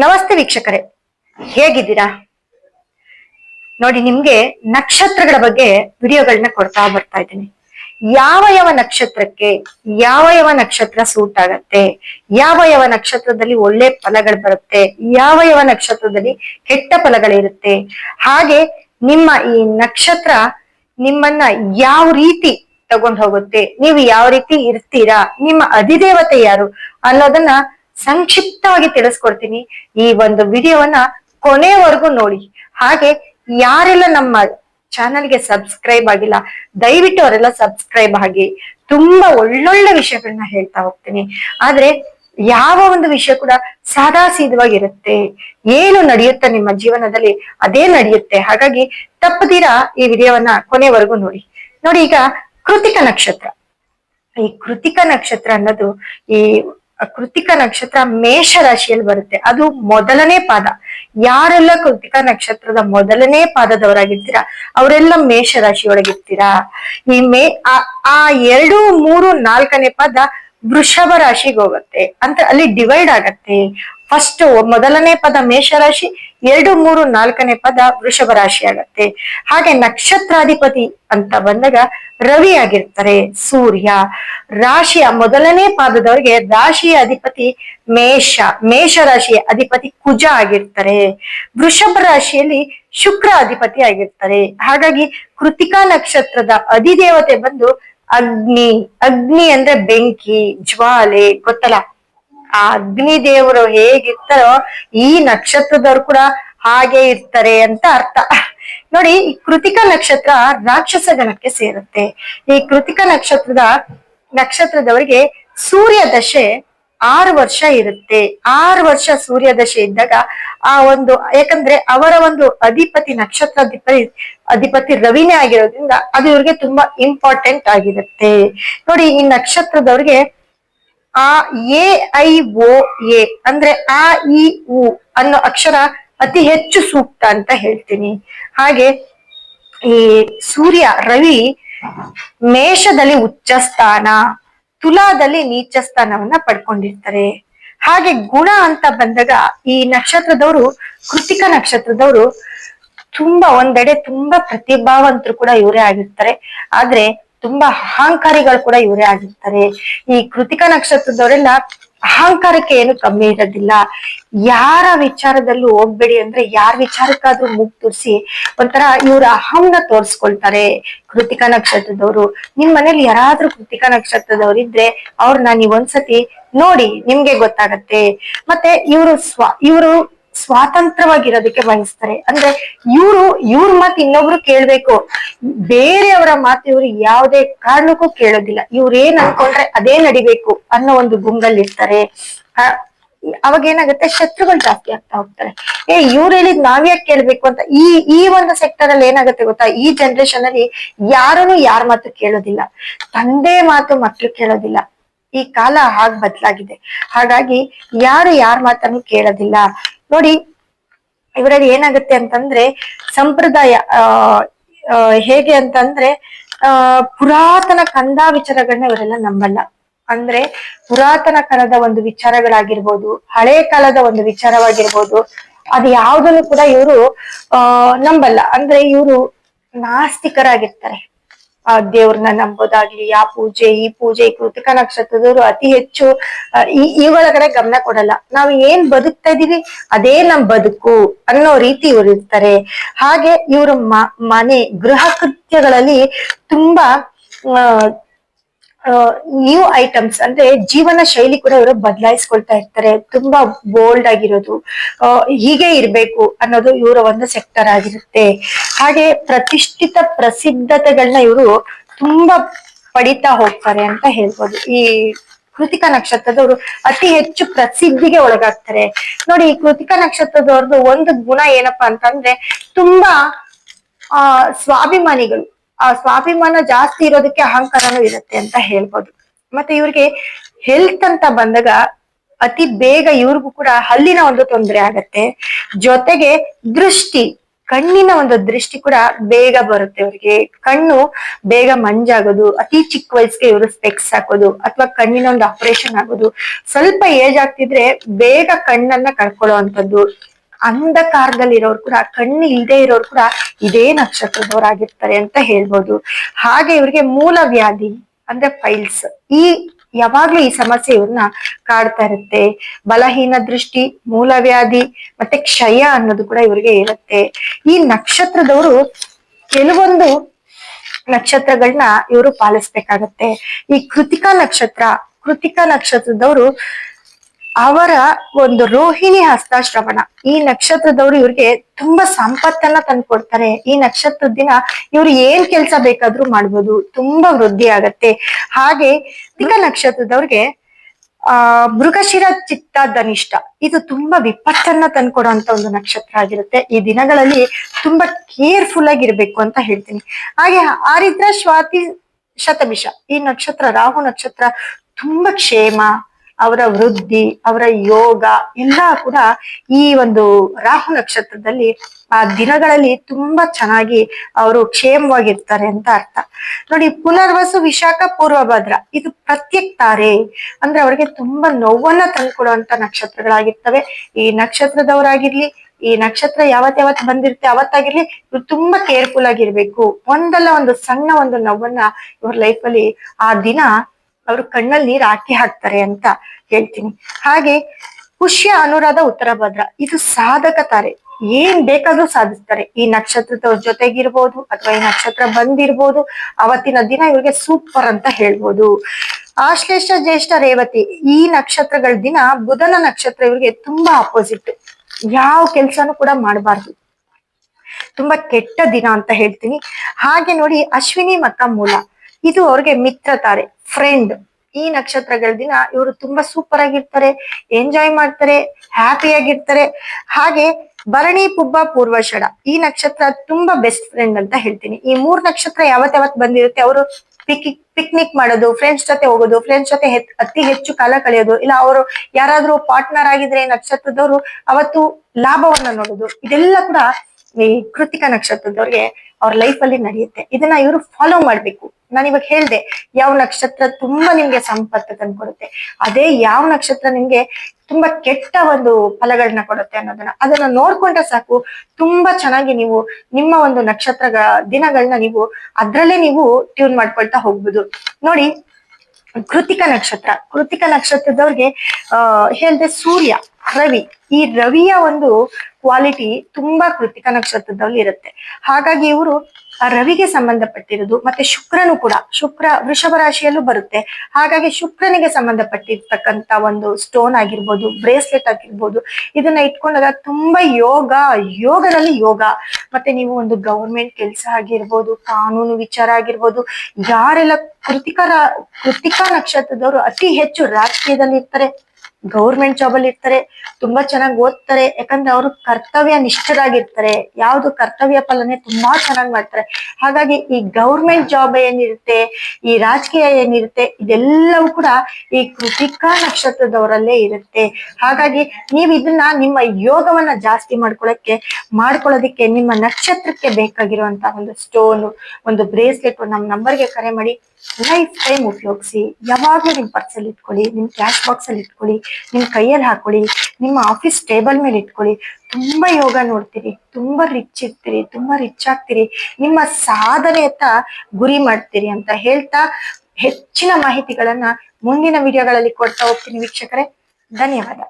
ನಮಸ್ತೆ ವೀಕ್ಷಕರೇ. ಹೇಗಿದ್ದೀರಾ? ನೋಡಿ, ನಿಮ್ಗೆ ನಕ್ಷತ್ರಗಳ ಬಗ್ಗೆ ವಿಡಿಯೋಗಳನ್ನ ಕೊಡ್ತಾ ಬರ್ತಾ ಇದ್ದೀನಿ. ಯಾವ ಯಾವ ನಕ್ಷತ್ರಕ್ಕೆ ಯಾವ ಯಾವ ನಕ್ಷತ್ರ ಸೂಟ್ ಆಗತ್ತೆ, ಯಾವ ಯಾವ ನಕ್ಷತ್ರದಲ್ಲಿ ಒಳ್ಳೆ ಫಲಗಳು ಬರುತ್ತೆ, ಯಾವ ಯಾವ ನಕ್ಷತ್ರದಲ್ಲಿ ಕೆಟ್ಟ ಫಲಗಳಿರುತ್ತೆ, ಹಾಗೆ ನಿಮ್ಮ ಈ ನಕ್ಷತ್ರ ನಿಮ್ಮನ್ನ ಯಾವ ರೀತಿ ತಗೊಂಡ್ ಹೋಗುತ್ತೆ, ನೀವು ಯಾವ ರೀತಿ ಇರ್ತೀರಾ, ನಿಮ್ಮ ಅಧಿದೇವತೆ ಯಾರು ಅನ್ನೋದನ್ನ ಸಂಕ್ಷಿಪ್ತವಾಗಿ ತಿಳಿಸ್ಕೊಡ್ತೀನಿ. ಈ ಒಂದು ವಿಡಿಯೋವನ್ನ ಕೊನೆವರೆಗೂ ನೋಡಿ. ಹಾಗೆ ಯಾರೆಲ್ಲ ನಮ್ಮ ಚಾನಲ್ಗೆ ಸಬ್ಸ್ಕ್ರೈಬ್ ಆಗಿಲ್ಲ, ದಯವಿಟ್ಟು ಅವರೆಲ್ಲ ಸಬ್ಸ್ಕ್ರೈಬ್ ಆಗಿ. ತುಂಬಾ ಒಳ್ಳೊಳ್ಳೆ ವಿಷಯಗಳನ್ನ ಹೇಳ್ತಾ ಹೋಗ್ತೀನಿ. ಆದ್ರೆ ಯಾವ ಒಂದು ವಿಷಯ ಕೂಡ ಸಾದಾ ಸೀದವಾಗಿರುತ್ತೆ ಏನು ನಡೆಯುತ್ತೆ ನಿಮ್ಮ ಜೀವನದಲ್ಲಿ ಅದೇ ನಡೆಯುತ್ತೆ. ಹಾಗಾಗಿ ತಪ್ಪದಿರಾ ಈ ವಿಡಿಯೋವನ್ನ ಕೊನೆವರೆಗೂ ನೋಡಿ. ನೋಡಿ ಈಗ ಕೃತಿಕ ನಕ್ಷತ್ರ. ಈ ಕೃತಿಕ ನಕ್ಷತ್ರ ಅನ್ನೋದು ಈ ಕೃತಿಕ ನಕ್ಷತ್ರ ಮೇಷ ರಾಶಿಯಲ್ಲಿ ಬರುತ್ತೆ. ಅದು ಮೊದಲನೇ ಪಾದ. ಯಾರೆಲ್ಲ ಕೃತಿಕ ನಕ್ಷತ್ರದ ಮೊದಲನೇ ಪಾದದವರಾಗಿರ್ತೀರಾ, ಅವರೆಲ್ಲ ಮೇಷ ರಾಶಿಯೊಳಗಿರ್ತೀರಾ? ಈ ಮೇ, ಆ- ಎರಡು, ಮೂರು, ನಾಲ್ಕನೇ ಪಾದ ವೃಷಭ ರಾಶಿಗೆ ಹೋಗುತ್ತೆ. ಅಂತ ಅಲ್ಲಿ ಡಿವೈಡ್ ಆಗತ್ತೆ. ಫಸ್ಟ್ ಮೊದಲನೇ ಪದ ಮೇಷ ರಾಶಿ ಎರಡು, ಮೂರು, ನಾಲ್ಕನೇ ಪದ ವೃಷಭ ರಾಶಿ ಆಗತ್ತೆ ಹಾಗೆ ನಕ್ಷತ್ರಾಧಿಪತಿ ಅಂತ ಬಂದಾಗ ರವಿ ಆಗಿರ್ತಾರೆ, ಸೂರ್ಯ. ರಾಶಿಯ ಮೊದಲನೇ ಪಾದದವರಿಗೆ ರಾಶಿಯ ಅಧಿಪತಿ ಮೇಷ ಮೇಷ ರಾಶಿಯ ಅಧಿಪತಿ ಕುಜ ಆಗಿರ್ತಾರೆ. ವೃಷಭ ರಾಶಿಯಲ್ಲಿ ಶುಕ್ರ ಅಧಿಪತಿ ಆಗಿರ್ತಾರೆ. ಹಾಗಾಗಿ ಕೃತಿಕಾ ನಕ್ಷತ್ರದ ಅಧಿದೇವತೆ ಬಂದು ಅಗ್ನಿ ಅಗ್ನಿ ಅಂದ್ರೆ ಬೆಂಕಿ, ಜ್ವಾಲೆ, ಗೊತ್ತಲ್ಲ? ಆ ಅಗ್ನಿ ದೇವರು ಹೇಗಿರ್ತಾರೋ ಈ ನಕ್ಷತ್ರದವ್ರು ಕೂಡ ಹಾಗೆ ಇರ್ತಾರೆ ಅಂತ ಅರ್ಥ. ನೋಡಿ, ಈ ಕೃತಿಕ ನಕ್ಷತ್ರ ರಾಕ್ಷಸ ಗಣಕ್ಕೆ ಸೇರುತ್ತೆ. ಈ ಕೃತಿಕ ನಕ್ಷತ್ರದ, ನಕ್ಷತ್ರದವರಿಗೆ ಸೂರ್ಯ ದಶೆ ಆರು ವರ್ಷ ಇರುತ್ತೆ. ಆರು ವರ್ಷ ಸೂರ್ಯ ದಶೆ ಇದ್ದಾಗ ಆ ಒಂದು, ಯಾಕಂದ್ರೆ ಅವರ ಒಂದು ಅಧಿಪತಿ ನಕ್ಷತ್ರ ಅಧಿಪತಿ ಅಧಿಪತಿ ರವಿನೇ ಆಗಿರೋದ್ರಿಂದ ಅದು ಇವ್ರಿಗೆ ತುಂಬಾ ಇಂಪಾರ್ಟೆಂಟ್ ಆಗಿರುತ್ತೆ. ನೋಡಿ, ಈ ನಕ್ಷತ್ರದವ್ರಿಗೆ ಆ ಎ ಐ ಓ ಎ ಅಂದ್ರೆ ಆ ಇ ಉ ಅನ್ನೋ ಅಕ್ಷರ ಅತಿ ಹೆಚ್ಚು ಸೂಕ್ತ ಅಂತ ಹೇಳ್ತೀನಿ. ಹಾಗೆ ಈ ಸೂರ್ಯ, ರವಿ ಮೇಷದಲ್ಲಿ ಉಚ್ಚ ಸ್ಥಾನ ತುಲಾದಲ್ಲಿ ನೀಚ ಸ್ಥಾನವನ್ನ ಪಡ್ಕೊಂಡಿರ್ತಾರೆ. ಹಾಗೆ ಗುಣ ಅಂತ ಬಂದಾಗ ಈ ನಕ್ಷತ್ರದವರು, ಕೃತಿಕ ನಕ್ಷತ್ರದವರು ತುಂಬಾ ಒಂದೆಡೆ ತುಂಬಾ ಪ್ರತಿಭಾವಂತರು ಕೂಡ ಇವರೇ ಆಗಿರ್ತಾರೆ. ಆದ್ರೆ ತುಂಬಾ ಅಹಂಕಾರಿಗಳು ಕೂಡ ಇವರೇ ಆಗಿರ್ತಾರೆ. ಈ ಕೃತಿಕ ನಕ್ಷತ್ರದವರೆಲ್ಲ ಅಹಂಕಾರಕ್ಕೆ ಏನು ಕಮ್ಮಿ ಇರೋದಿಲ್ಲ. ಯಾರ ವಿಚಾರದಲ್ಲೂ ಹೋಗ್ಬೇಡಿ ಅಂದ್ರೆ ಯಾರ ವಿಚಾರಕ್ಕಾದ್ರೂ ಮುಗ್ ತುರ್ಸಿ ಒಂಥರ ಇವ್ರ ಅಹಂನ ತೋರ್ಸ್ಕೊಳ್ತಾರೆ ಕೃತಿಕ ನಕ್ಷತ್ರದವರು. ನಿಮ್ ಮನೇಲಿ ಯಾರಾದ್ರೂ ಕೃತಿಕ ನಕ್ಷತ್ರದವ್ರು ಇದ್ರೆ ಅವ್ರನ್ನ ನೀವ್ ಒಂದ್ಸತಿ ನೋಡಿ, ನಿಮ್ಗೆ ಗೊತ್ತಾಗತ್ತೆ. ಮತ್ತೆ ಇವರು ಸ್ವ, ಇವರು ಸ್ವಾತಂತ್ರ್ಯವಾಗಿರೋದಕ್ಕೆ ಬಯಸ್ತಾರೆ. ಅಂದ್ರೆ ಇವ್ರು, ಇವ್ರ ಮತ್ ಇನ್ನೊಬ್ರು ಕೇಳ್ಬೇಕು. ಬೇರೆಯವರ ಮಾತು ಇವ್ರು ಯಾವುದೇ ಕಾರಣಕ್ಕೂ ಕೇಳೋದಿಲ್ಲ. ಇವ್ರು ಏನ್ ಅನ್ಕೊಂಡ್ರೆ ಅದೇ ನಡಿಬೇಕು ಅನ್ನೋ ಒಂದು ಗುಂಗಲ್ಲಿರ್ತಾರೆ. ಅವಾಗ ಏನಾಗುತ್ತೆ? ಶತ್ರುಗಳು ಜಾಸ್ತಿ ಆಗ್ತಾ ಹೋಗ್ತಾರೆ. ಏ, ಇವ್ರು ಹೇಳಿದ್ ನಾವ್ಯಾಕೆ ಕೇಳ್ಬೇಕು ಅಂತ? ಈ ಈ ಒಂದು ಸೆಕ್ಟರ್ ಅಲ್ಲಿ ಏನಾಗುತ್ತೆ ಗೊತ್ತಾ? ಈ ಜನರೇಷನ್ ಅಲ್ಲಿ ಯಾರನ್ನು ಯಾರ ಮಾತು ಕೇಳೋದಿಲ್ಲ. ತಂದೆ ಮಾತು ಮಕ್ಳು ಕೇಳೋದಿಲ್ಲ. ಈ ಕಾಲ ಹಾಗ್ ಬದಲಾಗಿದೆ. ಹಾಗಾಗಿ ಯಾರು ಯಾರ ಮಾತನ್ನು ಕೇಳೋದಿಲ್ಲ. ನೋಡಿ ಇವರಲ್ಲಿ ಏನಾಗುತ್ತೆ ಅಂತಂದ್ರೆ ಸಂಪ್ರದಾಯ ಹೇಗೆ ಅಂತಂದ್ರೆ, ಆ, ಪುರಾತನ ಕಂದ ವಿಚಾರಗಳನ್ನ ಇವರೆಲ್ಲ ನಂಬಲ್ಲ. ಅಂದ್ರೆ ಪುರಾತನ ಕಾಲದ ಒಂದು ವಿಚಾರಗಳಾಗಿರ್ಬೋದು, ಹಳೆ ಕಾಲದ ಒಂದು ವಿಚಾರವಾಗಿರ್ಬೋದು, ಅದು ಯಾವ್ದನ್ನು ಕೂಡ ಇವರು, ಆ, ನಂಬಲ್ಲ. ಅಂದ್ರೆ ಇವರು ನಾಸ್ತಿಕರಾಗಿರ್ತಾರೆ. ಆ ದೇವ್ರನ್ನ ನಂಬೋದಾಗ್ಲಿ, ಆ ಪೂಜೆ, ಈ ಪೂಜೆ, ಈ ಕೃತಿಕ ನಕ್ಷತ್ರದವರು ಅತಿ ಹೆಚ್ಚು ಈ ಒಳಗಡೆ ಗಮನ ಕೊಡಲ್ಲ. ನಾವು ಏನ್ ಬದುಕ್ತಾ ಇದೀವಿ, ಅದೇ ನಮ್ ಬದುಕು ಅನ್ನೋ ರೀತಿ ಇವ್ರು ಇರ್ತಾರೆ. ಹಾಗೆ ಇವ್ರ ಮನೆ ಗೃಹ ಕೃತ್ಯಗಳಲ್ಲಿ ತುಂಬಾ ನ್ಯೂ ಐಟಮ್ಸ್ ಅಂದ್ರೆ ಜೀವನ ಶೈಲಿ ಕೂಡ ಇವರು ಬದಲಾಯಿಸ್ಕೊಳ್ತಾ ಇರ್ತಾರೆ. ತುಂಬಾ ಬೋಲ್ಡ್ ಆಗಿರೋದು. ಹೀಗೆ ಇರ್ಬೇಕು ಅನ್ನೋದು ಇವರ ಒಂದು ಸೆಕ್ಟರ್ ಆಗಿರುತ್ತೆ. ಹಾಗೆ ಪ್ರತಿಷ್ಠಿತ ಪ್ರಸಿದ್ಧತೆಗಳನ್ನ ಇವರು ತುಂಬಾ ಪಡಿತಾ ಹೋಗ್ತಾರೆ ಅಂತ ಹೇಳ್ಬೋದು. ಈ ಕೃತಿಕ ನಕ್ಷತ್ರದವರು ಅತಿ ಹೆಚ್ಚು ಪ್ರಸಿದ್ಧಿಗೆ ಒಳಗಾಗ್ತಾರೆ. ನೋಡಿ, ಈ ಕೃತಿಕ ನಕ್ಷತ್ರದವ್ರದ್ದು ಒಂದು ಗುಣ ಏನಪ್ಪಾ ಅಂತಂದ್ರೆ ತುಂಬಾ, ಆ, ಸ್ವಾಭಿಮಾನಿಗಳು. ಆ ಸ್ವಾಭಿಮಾನ ಜಾಸ್ತಿ ಇರೋದಕ್ಕೆ ಅಹಂಕಾರನೂ ಇರುತ್ತೆ ಅಂತ ಹೇಳ್ಬೋದು. ಮತ್ತೆ ಇವ್ರಿಗೆ ಹೆಲ್ತ್ ಅಂತ ಬಂದಾಗ ಅತಿ ಬೇಗ ಇವ್ರಿಗೂ ಕೂಡ ಹಲ್ಲಿನ ಒಂದು ತೊಂದರೆ ಆಗತ್ತೆ. ಜೊತೆಗೆ ದೃಷ್ಟಿ, ಕಣ್ಣಿನ ಒಂದು ದೃಷ್ಟಿ ಕೂಡ ಬೇಗ ಬರುತ್ತೆ ಅವ್ರಿಗೆ ಕಣ್ಣು ಬೇಗ ಮಂಜಾಗೋದು, ಅತಿ ಚಿಕ್ಕ ವಯಸ್ಸಿಗೆ ಇವರು ಸ್ಪೆಕ್ಸ್ ಹಾಕೋದು, ಅಥವಾ ಕಣ್ಣಿನ ಒಂದು ಆಪರೇಷನ್ ಆಗೋದು. ಸ್ವಲ್ಪ ಏಜ್ ಆಗ್ತಿದ್ರೆ ಬೇಗ ಕಣ್ಣನ್ನ ಕಳ್ಕೊಳ್ಳೋ ಅಂತದ್ದು ಅಂಧಕಾರದಲ್ಲಿ ಇರೋರು ಕೂಡ, ಕಣ್ಣು ಇಲ್ಲದೆ ಇರೋರು ಕೂಡ ಇದೇ ನಕ್ಷತ್ರದವರಾಗಿರ್ತಾರೆ ಅಂತ ಹೇಳ್ಬೋದು. ಹಾಗೆ ಇವ್ರಿಗೆ ಮೂಲ ವ್ಯಾಧಿ ಅಂದ್ರೆ ಫೈಲ್ಸ್ ಈ, ಯಾವಾಗ್ಲೂ ಈ ಸಮಸ್ಯೆ ಇವ್ರನ್ನ ಕಾಡ್ತಾ ಇರುತ್ತೆ. ಬಲಹೀನ ದೃಷ್ಟಿ ಮೂಲವ್ಯಾಧಿ ಮತ್ತೆ ಕ್ಷಯ ಅನ್ನೋದು ಕೂಡ ಇವ್ರಿಗೆ ಇರುತ್ತೆ. ಈ ನಕ್ಷತ್ರದವರು ಕೆಲವೊಂದು ನಕ್ಷತ್ರಗಳನ್ನ ಇವರು ಪಾಲಿಸ್ಬೇಕಾಗತ್ತೆ. ಈ ಕೃತಿಕಾ ನಕ್ಷತ್ರ, ಕೃತಿಕಾ ನಕ್ಷತ್ರದವರು ಅವರ ಒಂದು ರೋಹಿಣಿ ಹಸ್ತಾಶ್ರವಣ. ಈ ನಕ್ಷತ್ರದವರು ಇವ್ರಿಗೆ ತುಂಬಾ ಸಂಪತ್ತನ್ನ ತಂದ್ಕೊಡ್ತಾರೆ ಈ ನಕ್ಷತ್ರದ ದಿನ ಇವ್ರು ಏನ್ ಕೆಲ್ಸ ಬೇಕಾದ್ರೂ ಮಾಡ್ಬೋದು. ತುಂಬಾ ವೃದ್ಧಿ ಆಗತ್ತೆ. ಹಾಗೆ ದಿಗ ನಕ್ಷತ್ರದವ್ರಿಗೆ, ಆ, ಮೃಗಶಿರ ಚಿತ್ತ ಧನಿಷ್ಠ. ಇದು ತುಂಬಾ ವಿಪತ್ತನ್ನ ತಂದ್ಕೊಡುವಂತ ಒಂದು ನಕ್ಷತ್ರ ಆಗಿರುತ್ತೆ. ಈ ದಿನಗಳಲ್ಲಿ ತುಂಬಾ ಕೇರ್ಫುಲ್ ಆಗಿರ್ಬೇಕು ಅಂತ ಹೇಳ್ತೀನಿ. ಹಾಗೆ ಆರಿದ್ರ ಸ್ವಾತಿ ಶತಮಿಷ. ಈ ನಕ್ಷತ್ರ ರಾಹು ನಕ್ಷತ್ರ ತುಂಬಾ ಕ್ಷೇಮ ಅವರ ವೃದ್ಧಿ, ಅವರ ಯೋಗ, ಎಲ್ಲ ಕೂಡ ಈ ಒಂದು ರಾಹು ನಕ್ಷತ್ರದಲ್ಲಿ ಆ ದಿನಗಳಲ್ಲಿ ತುಂಬಾ ಚೆನ್ನಾಗಿ ಅವರು ಕ್ಷೇಮವಾಗಿರ್ತಾರೆ ಅಂತ ಅರ್ಥ. ನೋಡಿ, ಪುನರ್ವಸು ವಿಶಾಖ ಪೂರ್ವಭದ್ರ ಇದು ಪ್ರತ್ಯಕ್ ತಾರೆ. ಅಂದ್ರೆ ಅವರಿಗೆ ತುಂಬಾ ನೋವನ್ನ ತಂದುಕೊಡುವಂತ ನಕ್ಷತ್ರಗಳಾಗಿರ್ತವೆ. ಈ ನಕ್ಷತ್ರದವರಾಗಿರ್ಲಿ, ಈ ನಕ್ಷತ್ರ ಯಾವತ್ ಯಾವತ್ ಬಂದಿರುತ್ತೆ ಅವತ್ತಾಗಿರ್ಲಿ, ಇವ್ರು ತುಂಬಾ ಕೇರ್ಫುಲ್ ಆಗಿರ್ಬೇಕು. ಒಂದಲ್ಲ ಒಂದು ಸಣ್ಣ ಒಂದು ನೋವನ್ನ ಇವ್ರ ಲೈಫ್ ಅಲ್ಲಿ ಆ ದಿನ ಅವ್ರ ಕಣ್ಣಲ್ಲಿ ನೀರ್ ಹಾಕಿ ಹಾಕ್ತಾರೆ ಅಂತ ಹೇಳ್ತೀನಿ. ಹಾಗೆ ಪುಷ್ಯ ಅನುರಾಧ ಉತ್ತರ ಭದ್ರ, ಇದು ಸಾಧಕ ತಾರೆ. ಏನ್ ಬೇಕಾದ್ರೂ ಸಾಧಿಸ್ತಾರೆ. ಈ ನಕ್ಷತ್ರದ ಜೊತೆಗಿರ್ಬೋದು, ಅಥವಾ ಈ ನಕ್ಷತ್ರ ಬಂದಿರ್ಬೋದು, ಅವತ್ತಿನ ದಿನ ಇವ್ರಿಗೆ ಸೂಪರ್ ಅಂತ ಹೇಳ್ಬೋದು. ಆಶ್ಲೇಷ ಜ್ಯೇಷ್ಠ ರೇವತಿ, ಈ ನಕ್ಷತ್ರಗಳ ದಿನ ಬುಧನ ನಕ್ಷತ್ರ ಇವ್ರಿಗೆ ತುಂಬಾ ಅಪೋಸಿಟ್ ಯಾವ ಕೆಲ್ಸನೂ ಕೂಡ ಮಾಡಬಾರ್ದು. ತುಂಬಾ ಕೆಟ್ಟ ದಿನ ಅಂತ ಹೇಳ್ತೀನಿ. ಹಾಗೆ ನೋಡಿ ಅಶ್ವಿನಿ ಮತ್ತ ಮೂಲ ಇದು ಅವ್ರಿಗೆ ಮಿತ್ರ ತಾರೆ. ಫ್ರೆಂಡ್ ಈ ನಕ್ಷತ್ರಗಳ ದಿನ ಇವರು ತುಂಬಾ ಸೂಪರ್ ಆಗಿರ್ತಾರೆ ಎಂಜಾಯ್ ಮಾಡ್ತಾರೆ ಹ್ಯಾಪಿ ಆಗಿರ್ತಾರೆ. ಹಾಗೆ ಭರಣಿ, ಪುಬ್ಬ ಪೂರ್ವಷಡ ಈ ನಕ್ಷತ್ರ ತುಂಬಾ ಬೆಸ್ಟ್ ಫ್ರೆಂಡ್ ಅಂತ ಹೇಳ್ತೀನಿ. ಈ ಮೂರ್ ನಕ್ಷತ್ರ ಯಾವತ್ ಯಾವತ್ ಬಂದಿರುತ್ತೆ ಅವರು ಪಿಕ್ ಪಿಕ್ನಿಕ್ ಮಾಡೋದು ಫ್ರೆಂಡ್ಸ್ ಜೊತೆ ಹೋಗೋದು ಫ್ರೆಂಡ್ಸ್ ಜೊತೆ ಅತಿ ಹೆಚ್ಚು ಕಾಲ ಕಳೆಯೋದು, ಇಲ್ಲ ಅವರು ಯಾರಾದ್ರೂ ಪಾರ್ಟ್ನರ್ ಆಗಿದ್ರೆ ನಕ್ಷತ್ರದವರು ಅವತ್ತು ಲಾಭವನ್ನ ನೋಡೋದು, ಇದೆಲ್ಲ ಕೂಡ ಈ ಕೃತಿಕ ನಕ್ಷತ್ರದವ್ರಿಗೆ ಅವ್ರ ಲೈಫ್ ಅಲ್ಲಿ ನಡೆಯುತ್ತೆ. ಇದನ್ನ ಇವರು ಫಾಲೋ ಮಾಡ್ಬೇಕು. ನಾನು ಇವಾಗ ಹೇಳ್ದೆ, ಯಾವ ನಕ್ಷತ್ರ ತುಂಬಾ ನಿಮ್ಗೆ ಸಂಪತ್ತು ತಂದ್ಕೊಡುತ್ತೆ ಅದೇ ಯಾವ ನಕ್ಷತ್ರ ನಿಮ್ಗೆ ತುಂಬಾ ಕೆಟ್ಟ ಒಂದು ಫಲಗಳನ್ನ ಕೊಡುತ್ತೆ ಅನ್ನೋದನ್ನ ಅದನ್ನ ನೋಡ್ಕೊಂಡ್ರೆ ಸಾಕು. ತುಂಬಾ ಚೆನ್ನಾಗಿ ನೀವು ನಿಮ್ಮ ಒಂದು ನಕ್ಷತ್ರ ದಿನಗಳನ್ನ ನೀವು ಅದ್ರಲ್ಲೇ ನೀವು ಟ್ಯೂನ್ ಮಾಡ್ಕೊಳ್ತಾ ಹೋಗ್ಬೋದು. ನೋಡಿ, ಕೃತಿಕ ನಕ್ಷತ್ರ. ಕೃತಿಕ ನಕ್ಷತ್ರದವ್ರಿಗೆ, ಆ, ಹೇಳ್ದೆ ಸೂರ್ಯ, ರವಿ. ಈ ರವಿಯ ಒಂದು ಕ್ವಾಲಿಟಿ ತುಂಬಾ ಕೃತಿಕ ನಕ್ಷತ್ರದಲ್ಲಿ ಇರುತ್ತೆ. ಹಾಗಾಗಿ ಇವರು ರವಿಗೆ ಸಂಬಂಧಪಟ್ಟಿರೋದು, ಮತ್ತೆ ಶುಕ್ರನು ಕೂಡ, ಶುಕ್ರ ವೃಷಭ ರಾಶಿಯಲ್ಲೂ ಬರುತ್ತೆ. ಹಾಗಾಗಿ ಶುಕ್ರನಿಗೆ ಸಂಬಂಧಪಟ್ಟಿರ್ತಕ್ಕಂತ ಒಂದು ಸ್ಟೋನ್ ಆಗಿರ್ಬೋದು ಬ್ರೇಸ್ಲೆಟ್ ಆಗಿರ್ಬೋದು, ಇದನ್ನ ಇಟ್ಕೊಂಡಾಗ ತುಂಬಾ ಯೋಗ, ಯೋಗದಲ್ಲಿ ಯೋಗ. ಮತ್ತೆ ನೀವು ಒಂದು ಗೌರ್ಮೆಂಟ್ ಕೆಲಸ ಆಗಿರ್ಬೋದು, ಕಾನೂನು ವಿಚಾರ ಆಗಿರ್ಬೋದು, ಯಾರೆಲ್ಲ ಕೃತಿಕರ, ಕೃತಿಕಾ ನಕ್ಷತ್ರದವರು ಅತಿ ಹೆಚ್ಚು ರಾಜಕೀಯದಲ್ಲಿ ಇರ್ತಾರೆ ಗೌರ್ಮೆಂಟ್ ಜಾಬ್ ಅಲ್ಲಿ ಇರ್ತಾರೆ, ತುಂಬಾ ಚೆನ್ನಾಗಿ ಓದ್ತಾರೆ, ಯಾಕಂದ್ರೆ ಅವರು ಕರ್ತವ್ಯ ನಿಷ್ಠರಾಗಿರ್ತಾರೆ, ಯಾವ್ದು ಕರ್ತವ್ಯ ಪಾಲನೆ ತುಂಬಾ ಚೆನ್ನಾಗಿ ಮಾಡ್ತಾರೆ. ಹಾಗಾಗಿ ಈ ಗೌರ್ಮೆಂಟ್ ಜಾಬ್ ಏನಿರುತ್ತೆ, ಈ ರಾಜಕೀಯ ಏನಿರುತ್ತೆ, ಇದೆಲ್ಲವೂ ಕೂಡ ಈ ಕೃತಿಕಾ ನಕ್ಷತ್ರದವರಲ್ಲೇ ಇರುತ್ತೆ. ಹಾಗಾಗಿ ನೀವು ಇದನ್ನ ನಿಮ್ಮ ಯೋಗವನ್ನ ಜಾಸ್ತಿ ಮಾಡ್ಕೊಳಕ್ಕೆ, ಮಾಡ್ಕೊಳ್ಳೋದಿಕ್ಕೆ, ನಿಮ್ಮ ನಕ್ಷತ್ರಕ್ಕೆ ಬೇಕಾಗಿರುವಂತಹ ಒಂದು ಸ್ಟೋನ್ ಒಂದು ಬ್ರೇಸ್ಲೆಟ್ ನಮ್ಮ ನಂಬರ್ಗೆ ಕರೆ ಮಾಡಿ ಲೈಫ್ ಟೈಮ್ ಉಪಯೋಗಿಸಿ. ಯಾವಾಗಲೂ ನಿಮ್ಮ ಪರ್ಸಲ್ಲಿ ಇಟ್ಕೊಳ್ಳಿ ನಿಮ್ಮ ಕ್ಯಾಶ್ ಬಾಕ್ಸ್ ಅಲ್ಲಿ ಇಟ್ಕೊಳ್ಳಿ ನಿಮ್ಮ ಕೈಯಲ್ಲಿ ಹಾಕೊಳ್ಳಿ, ನಿಮ್ಮ ಆಫೀಸ್ ಟೇಬಲ್ ಮೇಲೆ ಇಟ್ಕೊಳ್ಳಿ. ತುಂಬಾ ಯೋಗ ನೋಡ್ತೀರಿ, ತುಂಬಾ ರಿಚ್ ಇರ್ತೀರಿ, ತುಂಬಾ ರಿಚ್ ಆಗ್ತೀರಿ. ನಿಮ್ಮ ಸಾಧನೆಯತ್ತ ಗುರಿ ಮಾಡ್ತೀರಿ ಅಂತ ಹೇಳ್ತಾ ಹೆಚ್ಚಿನ ಮಾಹಿತಿಗಳನ್ನ ಮುಂದಿನ ವಿಡಿಯೋಗಳಲ್ಲಿ ಕೊಡ್ತಾ ಹೋಗ್ತೀನಿ ವೀಕ್ಷಕರೇ. ಧನ್ಯವಾದ.